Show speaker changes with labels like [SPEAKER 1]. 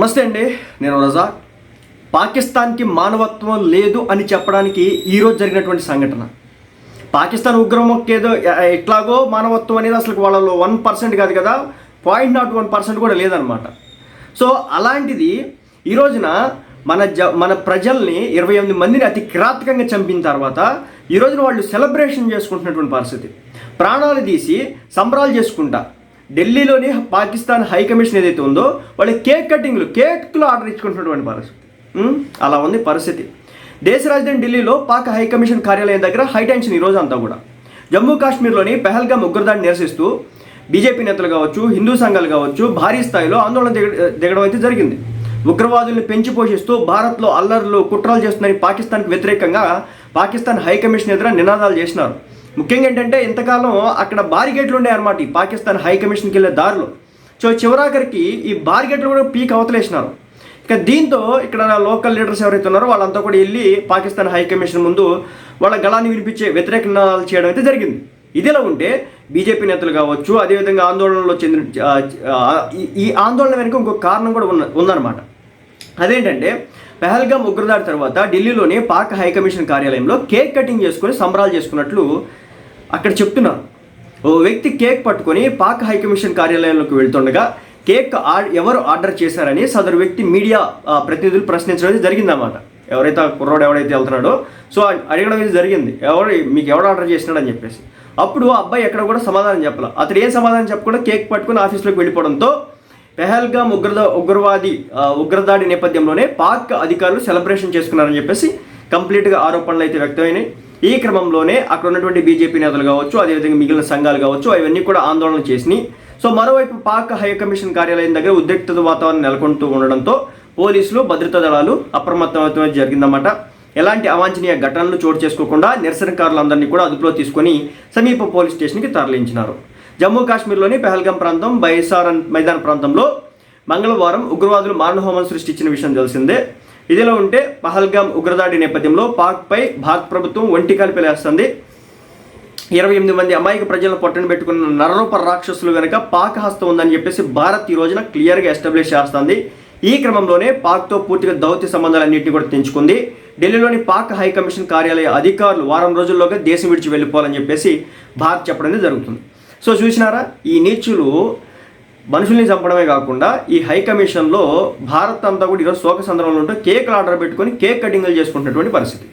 [SPEAKER 1] నమస్తే అండి నేను రజా. పాకిస్తాన్కి మానవత్వం లేదు అని చెప్పడానికి ఈరోజు జరిగినటువంటి సంఘటన. పాకిస్తాన్ ఉగ్రముఖ్ ఏదో ఎట్లాగో మానవత్వం అనేది అసలు వాళ్ళలో వన్ పర్సెంట్ కాదు కదా పాయింట్ నాట్ వన్ పర్సెంట్ కూడా లేదనమాట. సో అలాంటిది ఈ రోజున మన జ మన ప్రజల్ని ఇరవై ఎనిమిది మందిని అతి కిరాతకంగా చంపిన తర్వాత ఈ రోజున వాళ్ళు సెలబ్రేషన్ చేసుకుంటున్నటువంటి పరిస్థితి. ప్రాణాలు తీసి సంబరాలు చేసుకుంటా. ఢిల్లీలోని పాకిస్తాన్ హై కమిషన్ ఏదైతే ఉందో వాళ్ళు కేక్ కటింగ్లు కేక్లు ఆర్డర్ ఇచ్చుకుంటున్నటువంటి పరిస్థితి అలా ఉంది పరిస్థితి. దేశ రాజధాని ఢిల్లీలో పాక్ హై కమిషన్ కార్యాలయం దగ్గర హై టెన్షన్ ఈ రోజు అంతా కూడా. జమ్మూ కాశ్మీర్లోని పెహల్గామ్ ఉగ్రదాడిని నిరసిస్తూ బీజేపీ నేతలు కావచ్చు హిందూ సంఘాలు కావచ్చు భారీ స్థాయిలో ఆందోళన దిగ దిగడం అయితే జరిగింది. ఉగ్రవాదుల్ని పెంచి పోషిస్తూ భారత్లో అల్లర్లు కుట్రలు చేస్తున్నారని పాకిస్తాన్కి వ్యతిరేకంగా పాకిస్తాన్ హై కమిషన్ ఎదుర నినాదాలు చేసినారు. ముఖ్యంగా ఏంటంటే ఇంతకాలం అక్కడ బారిగేట్లు ఉన్నాయన్నమాట ఈ పాకిస్తాన్ హై కమిషన్కి వెళ్ళే దారిలో. సో చివరాఖరికి ఈ బారిగేట్లు కూడా పీక్ అవతలేసినారు. ఇక దీంతో ఇక్కడ లోకల్ లీడర్స్ ఎవరైతే ఉన్నారో వాళ్ళంతా కూడా వెళ్ళి పాకిస్తాన్ హై కమిషన్ ముందు వాళ్ళ గళాన్ని వినిపించే వ్యతిరేకనాలు చేయడం అయితే జరిగింది. ఇదిలా ఉంటే బీజేపీ నేతలు కావచ్చు అదేవిధంగా ఆందోళనలో చెందిన ఈ- ఈ ఆందోళన వెనుక ఇంకొక కారణం కూడా ఉన్న ఉందన్నమాట. అదేంటంటే పెహల్గామ్ ఉగ్రదాడి తర్వాత ఢిల్లీలోని పాక్ హై కమిషన్ కార్యాలయంలో కేక్ కటింగ్ చేసుకొని సంబరాలు చేసుకున్నట్లు అక్కడ చెప్తున్నారు ఓ వ్యక్తి కేక్ పట్టుకొని పాక్ హై కమిషన్ కార్యాలయంలోకి వెళ్తుండగా కేక్ ఎవరు ఆర్డర్ చేశారని సదరు వ్యక్తి మీడియా ప్రతినిధులు ప్రశ్నించడం అయితే జరిగిందన్నమాట. ఎవరైతే కుర్రోడు ఎవడైతే వెళ్తున్నాడో సో అడగడం అయితే జరిగింది. ఎవరు మీకు ఎవడు ఆర్డర్ చేసినాడు అని చెప్పేసి. అప్పుడు ఆ అబ్బాయి ఎక్కడ కూడా సమాధానం చెప్పాలి. అతడు ఏం సమాధానం చెప్పకుండా కేక్ పట్టుకుని ఆఫీస్లోకి వెళ్ళిపోవడంతో పెహల్గామ్ ఉగ్రద ఉగ్రవాది ఉగ్రదాడి నేపథ్యంలోనే పాక్ అధికారులు సెలబ్రేషన్ చేసుకున్నారని చెప్పేసి కంప్లీట్గా ఆరోపణలు అయితే వ్యక్తమైనాయి. ఈ క్రమంలోనే అక్కడ ఉన్నటువంటి బీజేపీ నేతలు కావచ్చు అదేవిధంగా మిగిలిన సంఘాలు కావచ్చు అవన్నీ కూడా ఆందోళన చేసినాయి. సో మరోవైపు పాక్ హై కమిషన్ కార్యాలయం దగ్గర ఉద్రిక్తత వాతావరణం నెలకొంటూ ఉండడంతో పోలీసులు భద్రతా దళాలు అప్రమత్తమవుతూ జరిగిందన్నమాట. ఎలాంటి అవాంఛనీయ ఘటనలు చోటు చేసుకోకుండా నిరసనకారులందరినీ కూడా అదుపులో తీసుకొని సమీప పోలీస్ స్టేషన్కి తరలించినారు. జమ్మూ కాశ్మీర్లోని పెహల్గం ప్రాంతం బైసారన్ మైదాన ప్రాంతంలో మంగళవారం ఉగ్రవాదులు మారణహోమం సృష్టించిన విషయం తెలిసిందే. ఇదిలో ఉంటే పహల్గాం ఉగ్రదాడి నేపథ్యంలో పాక్పై భారత ప్రభుత్వం ఒంటి కలిపిలేస్తుంది ఇరవై ఎనిమిది మంది అమాయక ప్రజలను పొట్టన పెట్టుకున్న నరరూప రాక్షసులు వెనుక పాక్ హస్తం ఉందని చెప్పేసి భారత్ ఈ రోజున క్లియర్గా ఎస్టాబ్లిష్ చేస్తుంది. ఈ క్రమంలోనే పాక్తో పూర్తిగా దౌత్య సంబంధాలన్నింటినీ కూడా తెంచుకుంది. ఢిల్లీలోని పాక్ హై కమిషన్ కార్యాలయ అధికారులు వారం రోజుల్లోగా దేశం విడిచి వెళ్ళిపోవాలని చెప్పేసి భారత్ చెప్పడం జరుగుతుంది. సో చూసినారా? ఈ నీచులు మనుషుల్ని చంపడమే కాకుండా ఈ హై కమిషన్లో భారత్ అంతా కూడా ఈరోజు శోక సందర్భంలో ఉంటూ కేక్లు ఆర్డర్ పెట్టుకొని కేక్ కటింగ్లు చేసుకుంటున్నటువంటి పరిస్థితి.